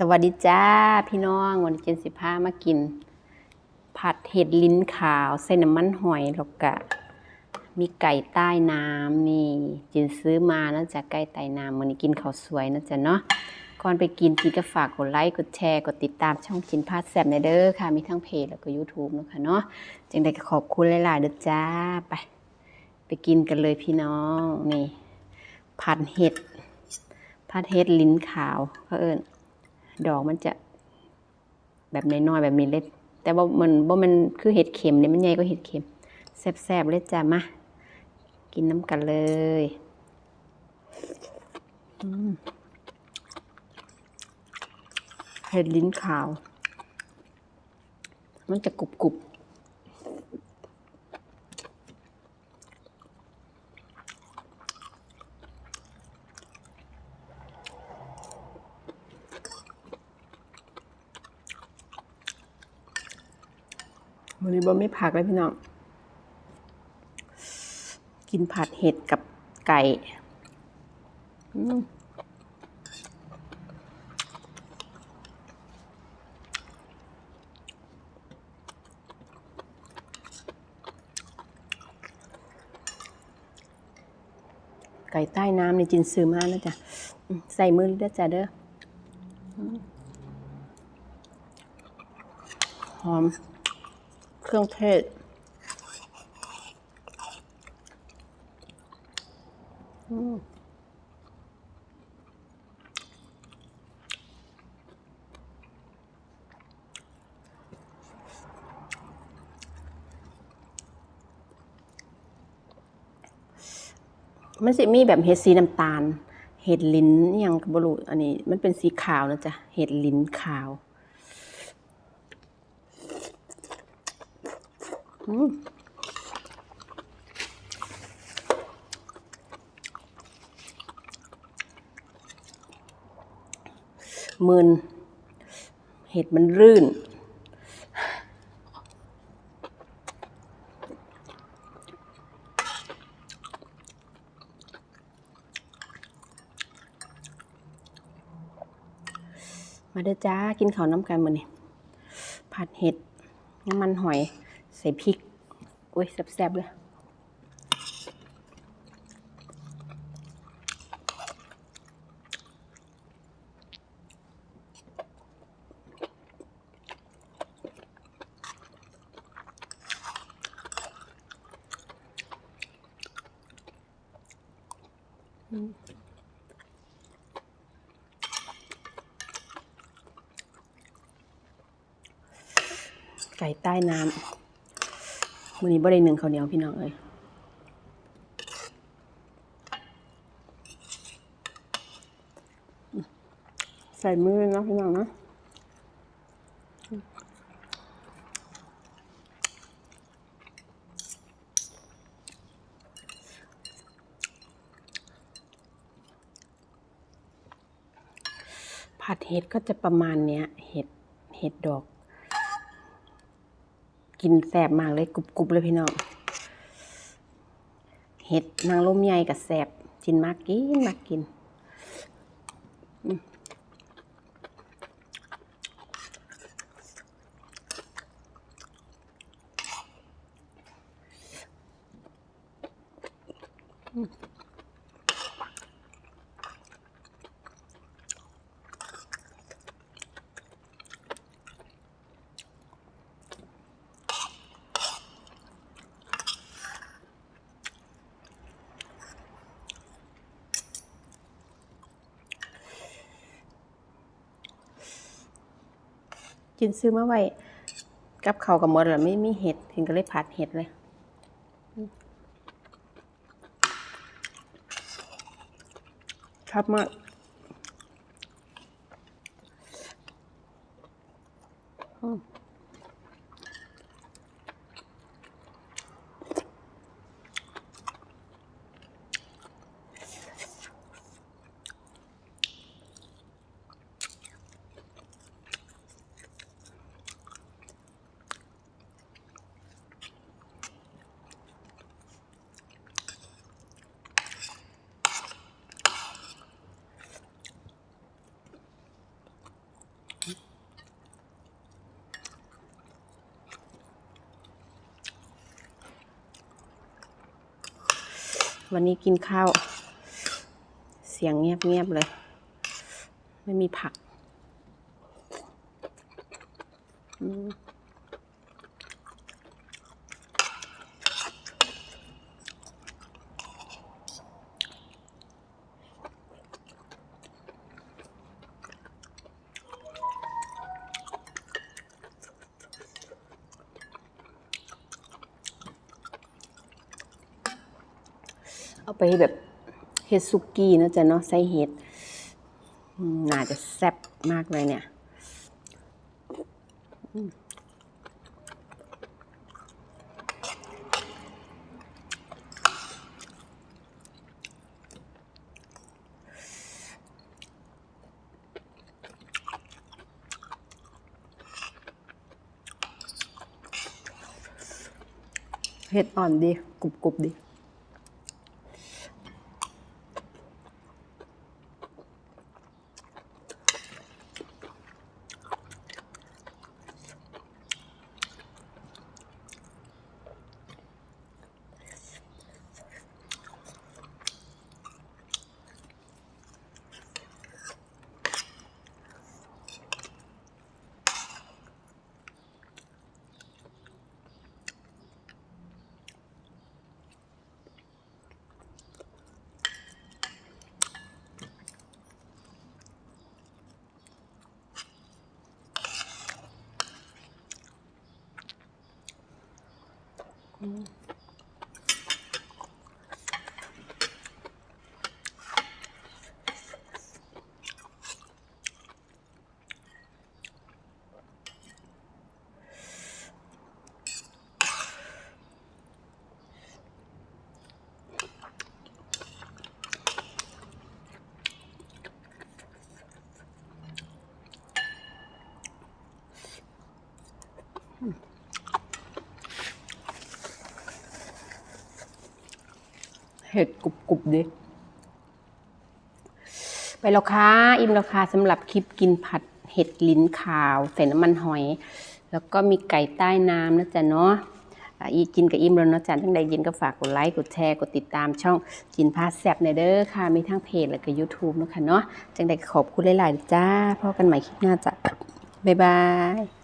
สวัสดีจ้าพี่น้องวันนี้เจนสิพามากิน ผัดเห็ดลิ้นขาวใส่น้ำมันหอยแล้วก็มีไก่ใต้น้ำนี่เจนซื้อมานะจ๊ะไก่ใต้น้ำวันนี้กินข้าวสวยนะจ๊ะเนาะก่อนไปกินจีก็ฝากกดไลค์กดแชร์กดติดตามช่องกินพาดแซ่บในเด้อค่ะ มีทั้งเพจแล้วก็ YouTube เนะคะเนาะจังใดก็ขอบคุณหลายๆเด้อจ้าไป ไปกินกันเลยพี่น้องนี่ผัดเห็ดผัดเห็ดลิ้นขาวเขาเอิญ ดอกมันจะแบบน้อยๆแบบมีเล็ด แต่ว่ามันว่ามันคือเห็ดเข็มเนี่ยมันใหญ่กว่าเห็ดเข็มแซ่บๆเลยจ้ะมากินน้ำกันเลยเห็ดลิ้นขาว มันจะกรุบๆ วันนี้บ่ไม่ผักเลยพี่น้อง กินผัดเห็ดกับไก่ไก่ใต้น้ำในจินซื้อมานะจ๊ะใส่มือด้อจ้ะเด้อหอม เครื่องเทศ อืมมันสิมีแบบเห็ดสีน้ำตาล เห็ดลิ้นอหยังกับบรูอันนี้ มันเป็นสีขาวนะจ๊ะ เห็ดลิ้นขาว มมืนเห็ดมันรื่น มาเด้อจ้า กินข้าวน้ำกันมื้อนี้ผัดเห็ดน้ำมันหอย ใส่พริกโอ้ยแซ่บๆเลยไก่ใต้น้ำ วันนี้บ่ได้หนึ่งข้าวเหนียวพี่น้องเอ้ยใส่มือนะพี่น้องนะผัดเห็ดก็จะประมาณเนี้ย เห็ด เห็ดดอก กินแสบมากเลยกรุบๆเลยพี่น้องเห็ดนางลมใหญ่กับแสบจินมากกินมากกินอืม จินซื้อมาไว้กับเขากับมดแล้วไม่มีเห็ดถึงก็เลยผัดเห็ดเลยชอบมาก วันนี้กินข้าว เสียงเงียบๆเลย ไม่มีผัก อืม เอาไปแบบเฮ็ดซุกี้นะจ๊ะเนาะใส่เห็ดน่าจะแซ่บมากเลยเนี่ยเห็ดอ่อนดีกรุบกรุบดี เห็ดกรุบกรุบดีไปแล้วค่ะอิ่มแล้วค่ะสำหรับคลิปกินผัดเห็ดลิ้นขาวใส่น้ำมันหอย แล้วก็มีไก่ใต้น้ำนะจ๊ะเนาะอีกินกับอิ่มแล้วเนาะจ๊ะทั้งใดยินก็ฝากกดไลค์กดแชร์กดติดตามช่องจินพาแซบในเด้อค่ะ มีทั้งเพจแล้วก็ YouTube เนาะค่ะเนาะจังใดขอบคุณหลายๆจ้าพบกันใหม่คลิปหน้าจ้ะบ๊ายบาย